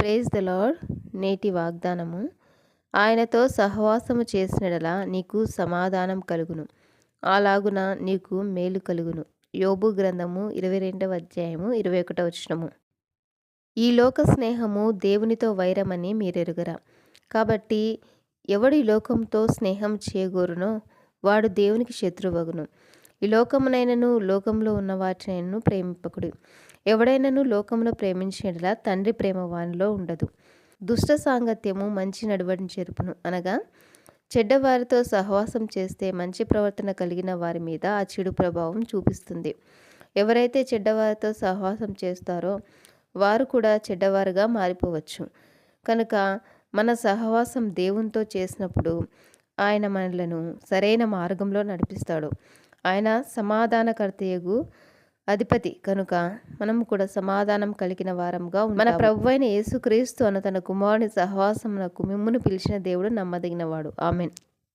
Praise the lord నేటి వాగ్దానము. ఆయనతో సహవాసము చేసినడలా నీకు సమాధానం కలుగును. అలాగున నీకు మేలు కలుగును. యోబు గ్రంథము ఇరవై రెండవ అధ్యాయము ఇరవై ఒకటవ వచనము. ఈ లోక స్నేహము దేవునితో వైరమని మీరెరుగరా. కాబట్టి ఎవడి లోకంతో స్నేహం చేయగోరునో వాడు దేవునికి శత్రువగును. ఈ లోకమునైనను లోకంలో ఉన్న వాటినైనను ప్రేమింపకుడు. ఎవడైనను లోకంలో ప్రేమించినట్లా తండ్రి ప్రేమ వానిలో ఉండదు. దుష్ట సాంగత్యము మంచి నడవడిని చెరుపును అనగా చెడ్డవారితో సహవాసం చేస్తే మంచి ప్రవర్తన కలిగిన వారి మీద ఆ చెడు ప్రభావం చూపిస్తుంది. ఎవరైతే చెడ్డవారితో సహవాసం చేస్తారో వారు కూడా చెడ్డవారుగా మారిపోవచ్చు. కనుక మన సహవాసం దేవునితో చేసినప్పుడు ఆయన మనలను సరైన మార్గంలో నడిపిస్తాడు. ఆయన సమాధానకర్తయగు అధిపతి. కనుక మనం కూడా సమాధానం కలిగిన వారంగా మన ప్రభు అయిన యేసుక్రీస్తు అన్న తన కుమారుని సహవాసమునకు మిమ్మును పిలిచిన దేవుడు నమ్మదగినవాడు. ఆమెన్.